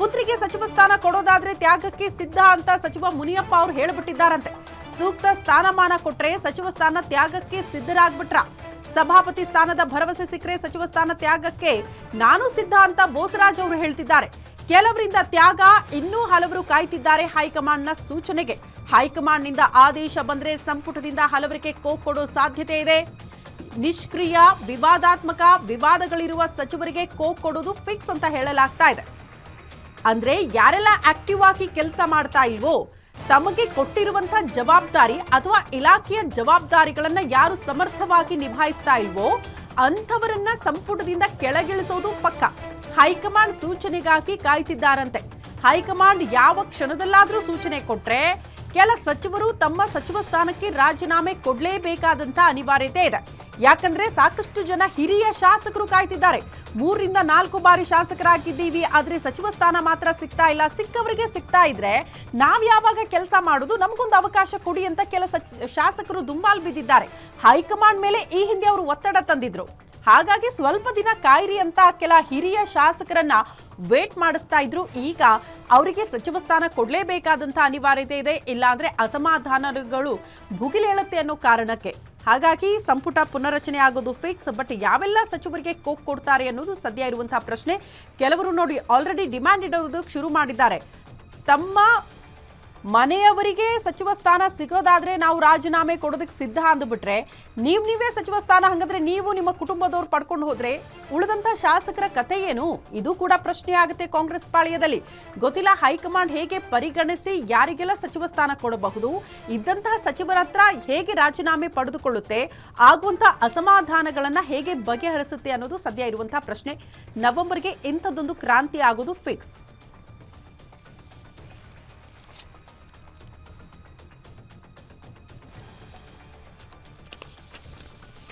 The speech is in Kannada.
ಪುತ್ರಿಗೆ ಸಚಿವ ಸ್ಥಾನ ಕೊಡೋದಾದ್ರೆ ತ್ಯಾಗಕ್ಕೆ ಸಿದ್ಧ ಅಂತ ಸಚಿವ ಮುನಿಯಪ್ಪ ಅವರು ಹೇಳ್ಬಿಟ್ಟಿದ್ದಾರಂತೆ. ಸೂಕ್ತ ಸ್ಥಾನಮಾನ ಕೊಟ್ರೆ ಸಚಿವ ಸ್ಥಾನ ತ್ಯಾಗಕ್ಕೆ ಸಿದ್ಧರಾಗ್ಬಿಟ್ರ. ಸಭಾಪತಿ ಸ್ಥಾನದ ಭರವಸೆ ಸಿಕ್ಕರೆ ಸಚಿವ ಸ್ಥಾನ ತ್ಯಾಗಕ್ಕೆ ನಾನು ಸಿದ್ಧ ಅಂತ ಬೋಸರಾಜ್ ಅವರು ಹೇಳ್ತಿದ್ದಾರೆ. ಕೆಲವರಿಂದ ತ್ಯಾಗ, ಇನ್ನೂ ಹಲವರು ಕಾಯ್ತಿದ್ದಾರೆ ಹೈಕಮಾಂಡ್ನ ಸೂಚನೆಗೆ. ಹೈಕಮಾಂಡ್ನಿಂದ ಆದೇಶ ಬಂದ್ರೆ ಸಂಪುಟದಿಂದ ಹಲವರಿಗೆ ಕೋಕ್ ಕೊಡೋ ಸಾಧ್ಯತೆ ಇದೆ. ನಿಷ್ಕ್ರಿಯ, ವಿವಾದಾತ್ಮಕ, ವಿವಾದಗಳಿರುವ ಸಚಿವರಿಗೆ ಕೋಕ್ ಕೊಡೋದು ಫಿಕ್ಸ್ ಅಂತ ಹೇಳಲಾಗ್ತಾ ಇದೆ. ಅಂದ್ರೆ ಯಾರೆಲ್ಲ ಆಕ್ಟಿವ್ ಆಗಿ ಕೆಲಸ ಮಾಡ್ತಾ ಇಲ್ವೋ, ತಮಗೆ ಕೊಟ್ಟಿರುವಂತ ಜವಾಬ್ದಾರಿ ಅಥವಾ ಇಲಾಖೆಯ ಜವಾಬ್ದಾರಿಗಳನ್ನ ಯಾರು ಸಮರ್ಥವಾಗಿ ನಿಭಾಯಿಸ್ತಾ ಇಲ್ವೋ, ಅಂಥವರನ್ನ ಸಂಪುಟದಿಂದ ಕೆಳಗಿಳಿಸೋದು ಪಕ್ಕ. ಹೈಕಮಾಂಡ್ ಸೂಚನೆಗಾಗಿ ಕಾಯ್ತಿದ್ದಾರಂತೆ. ಹೈಕಮಾಂಡ್ ಯಾವ ಕ್ಷಣದಲ್ಲಾದರೂ ಸೂಚನೆ ಕೊಟ್ರೆ, ಕೆಲ ಸಚಿವರು ತಮ್ಮ ಸಚಿವ ಸ್ಥಾನಕ್ಕೆ ರಾಜೀನಾಮೆ ಕೊಡ್ಲೇಬೇಕಾದಂತ ಅನಿವಾರ್ಯತೆ ಇದೆ. ಯಾಕಂದ್ರೆ ಸಾಕಷ್ಟು ಜನ ಹಿರಿಯ ಶಾಸಕರು ಕಾಯ್ತಿದ್ದಾರೆ. ಮೂರರಿಂದ ನಾಲ್ಕು ಬಾರಿ ಶಾಸಕರಾಗಿದ್ದೀವಿ, ಆದ್ರೆ ಸಚಿವ ಸ್ಥಾನ ಮಾತ್ರ ಸಿಗ್ತಾ ಇಲ್ಲ. ಸಿಕ್ಕವರಿಗೆ ಸಿಗ್ತಾ ಇದ್ರೆ ನಾವ್ ಯಾವಾಗ ಕೆಲಸ ಮಾಡೋದು? ನಮಗೊಂದು ಅವಕಾಶ ಕೊಡಿ ಅಂತ ಕೆಲ ಶಾಸಕರು ದುಂಬಾಲ್ ಬಿದ್ದಿದ್ದಾರೆ. ಹೈಕಮಾಂಡ್ ಮೇಲೆ ಈ ಹಿಂದೆ ಅವರು ಒತ್ತಡ ತಂದಿದ್ರು. ಹಾಗಾಗಿ ಸ್ವಲ್ಪ ದಿನ ಕಾಯಿರಿ ಅಂತ ಕೆಲ ಹಿರಿಯ ಶಾಸಕರನ್ನ ವೇಟ್ ಮಾಡಿಸ್ತಾ ಇದ್ರು. ಈಗ ಅವರಿಗೆ ಸಚಿವ ಸ್ಥಾನ ಕೊಡ್ಲೇಬೇಕಾದಂತ ಅನಿವಾರ್ಯತೆ ಇದೆ. ಇಲ್ಲಾಂದ್ರೆ ಅಸಮಾಧಾನಗಳು ಭುಗಿಲೇಳುತ್ತೆ ಅನ್ನೋ ಕಾರಣಕ್ಕೆ. ಹಾಗಾಗಿ ಸಂಪುಟ ಪುನರಚನೆ ಆಗೋದು ಫಿಕ್ಸ್ ಬಟ್ ಯಾವೆಲ್ಲ ಸಚಿವರಿಗೆ ಕೋಕ್ ಕೊಡ್ತಾರೆ ಅನ್ನೋದು ಸದ್ಯ ಇರುವಂತಹ ಪ್ರಶ್ನೆ. ಕೆಲವರು ನೋಡಿ ಆಲ್ರೆಡಿ ಡಿಮ್ಯಾಂಡ್ ಇಡೋದಕ್ಕೆ ಶುರು ಮಾಡಿದ್ದಾರೆ. ತಮ್ಮ ಮನೆಯವರಿಗೆ ಸಚಿವ ಸ್ಥಾನ ಸಿಗೋದಾದ್ರೆ ನಾವು ರಾಜೀನಾಮೆ ಕೊಡೋದಕ್ಕೆ ಸಿದ್ಧ ಅಂದ್ಬಿಟ್ರೆ ನೀವು ನೀವೇ ಸಚಿವ ಸ್ಥಾನ ಹಂಗಂದ್ರೆ ನೀವು ನಿಮ್ಮ ಕುಟುಂಬದವ್ರು ಪಡ್ಕೊಂಡು ಹೋದ್ರೆ ಉಳಿದಂತ ಶಾಸಕರ ಕತೆ ಏನು? ಇದು ಕೂಡ ಪ್ರಶ್ನೆ ಆಗುತ್ತೆ ಕಾಂಗ್ರೆಸ್ ಪಾಳ್ಯದಲ್ಲಿ. ಗೊತ್ತಿಲ್ಲ ಹೈಕಮಾಂಡ್ ಹೇಗೆ ಪರಿಗಣಿಸಿ ಯಾರಿಗೆಲ್ಲ ಸಚಿವ ಸ್ಥಾನ ಕೊಡಬಹುದು? ಇದ್ದಂತಹ ಸಚಿವರ ಹತ್ರ ಹೇಗೆ ರಾಜೀನಾಮೆ ಪಡೆದುಕೊಳ್ಳುತ್ತೆ? ಆಗುವಂತಹ ಅಸಮಾಧಾನಗಳನ್ನ ಹೇಗೆ ಬಗೆಹರಿಸುತ್ತೆ ಅನ್ನೋದು ಸದ್ಯ ಇರುವಂತಹ ಪ್ರಶ್ನೆ. ನವೆಂಬರ್ಗೆ ಇಂಥದ್ದೊಂದು ಕ್ರಾಂತಿ ಆಗೋದು ಫಿಕ್ಸ್